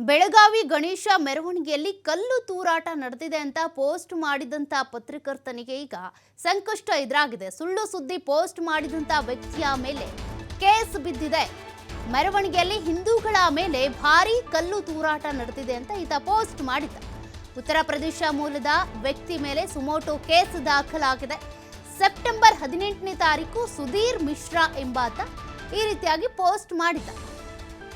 ಬೆಳಗಾವಿ ಗಣೇಶ ಮೆರವಣಿಗೆಯಲ್ಲಿ ಕಲ್ಲು ತೂರಾಟ ನಡೆದಿದೆ ಅಂತ ಪೋಸ್ಟ್ ಮಾಡಿದಂತ ಪತ್ರಕರ್ತನಿಗೆ ಈಗ ಸಂಕಷ್ಟ ಎದುರಾಗಿದೆ. ಸುಳ್ಳು ಸುದ್ದಿ ಪೋಸ್ಟ್ ಮಾಡಿದಂತ ವ್ಯಕ್ತಿಯ ಮೇಲೆ ಕೇಸ್ ಬಿದ್ದಿದೆ. ಮೆರವಣಿಗೆಯಲ್ಲಿ ಹಿಂದೂಗಳ ಮೇಲೆ ಭಾರೀ ಕಲ್ಲು ತೂರಾಟ ನಡೆದಿದೆ ಅಂತ ಈತ ಪೋಸ್ಟ್ ಮಾಡಿದ್ದ. ಉತ್ತರ ಪ್ರದೇಶ ಮೂಲದ ವ್ಯಕ್ತಿ ಮೇಲೆ ಸುಮೋಟೋ ಕೇಸ್ ದಾಖಲಾಗಿದೆ. ಸೆಪ್ಟೆಂಬರ್ ಹದಿನೆಂಟನೇ ತಾರೀಕು ಸುಧೀರ್ ಮಿಶ್ರಾ ಎಂಬಾತ ಈ ರೀತಿಯಾಗಿ ಪೋಸ್ಟ್ ಮಾಡಿದ್ದ.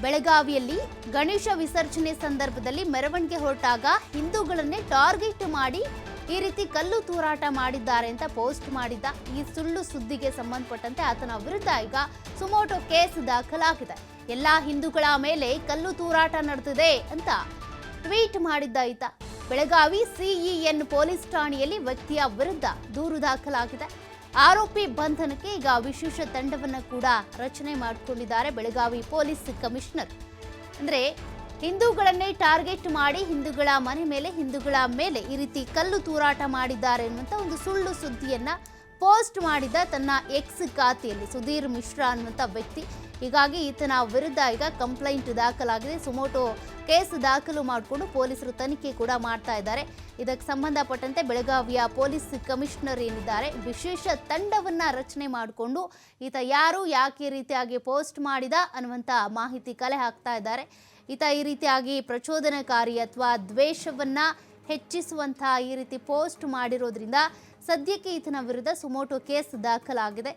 ಬೆಳಗಾವಿಯಲ್ಲಿ ಗಣೇಶ ವಿಸರ್ಜನೆ ಸಂದರ್ಭದಲ್ಲಿ ಮೆರವಣಿಗೆ ಹೊರಟಾಗ ಹಿಂದೂಗಳನ್ನೇ ಟಾರ್ಗೆಟ್ ಮಾಡಿ ಈ ರೀತಿ ಕಲ್ಲು ತೂರಾಟ ಮಾಡಿದ್ದಾರೆ ಅಂತ ಪೋಸ್ಟ್ ಮಾಡಿದ್ದ. ಈ ಸುಳ್ಳು ಸುದ್ದಿಗೆ ಸಂಬಂಧಪಟ್ಟಂತೆ ಆತನ ವಿರುದ್ಧ ಈಗ ಸುಮೋಟೋ ಕೇಸ್ ದಾಖಲಾಗಿದೆ. ಎಲ್ಲಾ ಹಿಂದೂಗಳ ಮೇಲೆ ಕಲ್ಲು ತೂರಾಟ ನಡೆದಿದೆ ಅಂತ ಟ್ವೀಟ್ ಮಾಡಿದ್ದ ಈತ. ಬೆಳಗಾವಿ ಸಿಇಎನ್ ಪೊಲೀಸ್ ಠಾಣೆಯಲ್ಲಿ ವ್ಯಕ್ತಿಯ ವಿರುದ್ಧ ದೂರು ದಾಖಲಾಗಿದೆ. ಆರೋಪಿ ಬಂಧನಕ್ಕೆ ಈಗ ವಿಶೇಷ ತಂಡವನ್ನು ಕೂಡ ರಚನೆ ಮಾಡಿಕೊಂಡಿದ್ದಾರೆ ಬೆಳಗಾವಿ ಪೊಲೀಸ್ ಕಮಿಷನರ್. ಅಂದ್ರೆ ಹಿಂದೂಗಳನ್ನೇ ಟಾರ್ಗೆಟ್ ಮಾಡಿ ಹಿಂದೂಗಳ ಮನೆ ಮೇಲೆ, ಹಿಂದೂಗಳ ಮೇಲೆ ಈ ರೀತಿ ಕಲ್ಲು ತೂರಾಟ ಮಾಡಿದ್ದಾರೆ ಅನ್ನುವಂಥ ಒಂದು ಸುಳ್ಳು ಸುದ್ದಿಯನ್ನ ಪೋಸ್ಟ್ ಮಾಡಿದ ತನ್ನ ಎಕ್ಸ್ ಖಾತೆಯಲ್ಲಿ ಸುಧೀರ್ ಮಿಶ್ರಾ ಅನ್ನುವಂಥ ವ್ಯಕ್ತಿ. ಹೀಗಾಗಿ ಈತನ ವಿರುದ್ಧ ಈಗ ಕಂಪ್ಲೇಂಟ್ ದಾಖಲಾಗಿದೆ. ಸುಮೋಟೋ ಕೇಸ್ ದಾಖಲು ಮಾಡಿಕೊಂಡು ಪೊಲೀಸರು ತನಿಖೆ ಕೂಡ ಮಾಡ್ತಾ ಇದ್ದಾರೆ. ಇದಕ್ಕೆ ಸಂಬಂಧಪಟ್ಟಂತೆ ಬೆಳಗಾವಿಯ ಪೊಲೀಸ್ ಕಮಿಷನರ್ ಏನಿದ್ದಾರೆ, ವಿಶೇಷ ತಂಡವನ್ನು ರಚನೆ ಮಾಡಿಕೊಂಡು ಈತ ಯಾರು, ಯಾಕೆ ರೀತಿಯಾಗಿ ಪೋಸ್ಟ್ ಮಾಡಿದ ಅನ್ನುವಂಥ ಮಾಹಿತಿ ಕಲೆ ಹಾಕ್ತಾ ಇದ್ದಾರೆ. ಈತ ಈ ರೀತಿಯಾಗಿ ಪ್ರಚೋದನಕಾರಿ ಅಥವಾ ದ್ವೇಷವನ್ನ ಹೆಚ್ಚಿಸುವಂತಹ ಈ ರೀತಿ ಪೋಸ್ಟ್ ಮಾಡಿರೋದ್ರಿಂದ ಸದ್ಯಕ್ಕೆ ಈತನ ವಿರುದ್ಧ ಸುಮೋಟೋ ಕೇಸ್ ದಾಖಲಾಗಿದೆ.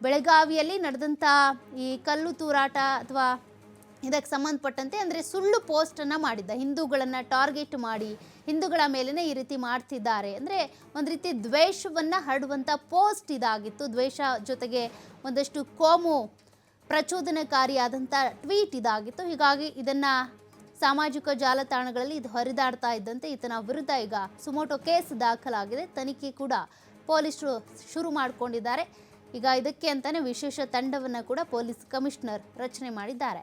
ಬೆಳಗಾವಿಯಲ್ಲಿ ನಡೆದಂಥ ಈ ಕಲ್ಲು ತೂರಾಟ ಅಥವಾ ಇದಕ್ಕೆ ಸಂಬಂಧಪಟ್ಟಂತೆ ಅಂದರೆ ಸುಳ್ಳು ಪೋಸ್ಟನ್ನು ಮಾಡಿದ್ದ. ಹಿಂದೂಗಳನ್ನು ಟಾರ್ಗೆಟ್ ಮಾಡಿ ಹಿಂದೂಗಳ ಮೇಲೇ ಈ ರೀತಿ ಮಾಡ್ತಿದ್ದಾರೆ. ಅಂದರೆ ಒಂದು ರೀತಿ ದ್ವೇಷವನ್ನು ಹರಡುವಂಥ ಪೋಸ್ಟ್ ಇದಾಗಿತ್ತು. ದ್ವೇಷ ಜೊತೆಗೆ ಒಂದಷ್ಟು ಕೋಮು ಪ್ರಚೋದನಕಾರಿಯಾದಂಥ ಟ್ವೀಟ್ ಇದಾಗಿತ್ತು. ಹೀಗಾಗಿ ಇದನ್ನು ಸಾಮಾಜಿಕ ಜಾಲತಾಣಗಳಲ್ಲಿ ಇದು ಹರಿದಾಡ್ತಾ ಇದ್ದಂತೆ ಈತನ ವಿರುದ್ಧ ಈಗ ಸುಮೋಟೋ ಕೇಸ್ ದಾಖಲಾಗಿದೆ. ತನಿಖೆ ಕೂಡ ಪೊಲೀಸರು ಶುರು ಮಾಡಿಕೊಂಡಿದ್ದಾರೆ. ಈಗ ಇದಕ್ಕೆ ಅಂತಾನೆ ವಿಶೇಷ ತಂಡವನ್ನು ಕೂಡ ಪೊಲೀಸ್ ಕಮಿಷನರ್ ರಚನೆ ಮಾಡಿದ್ದಾರೆ.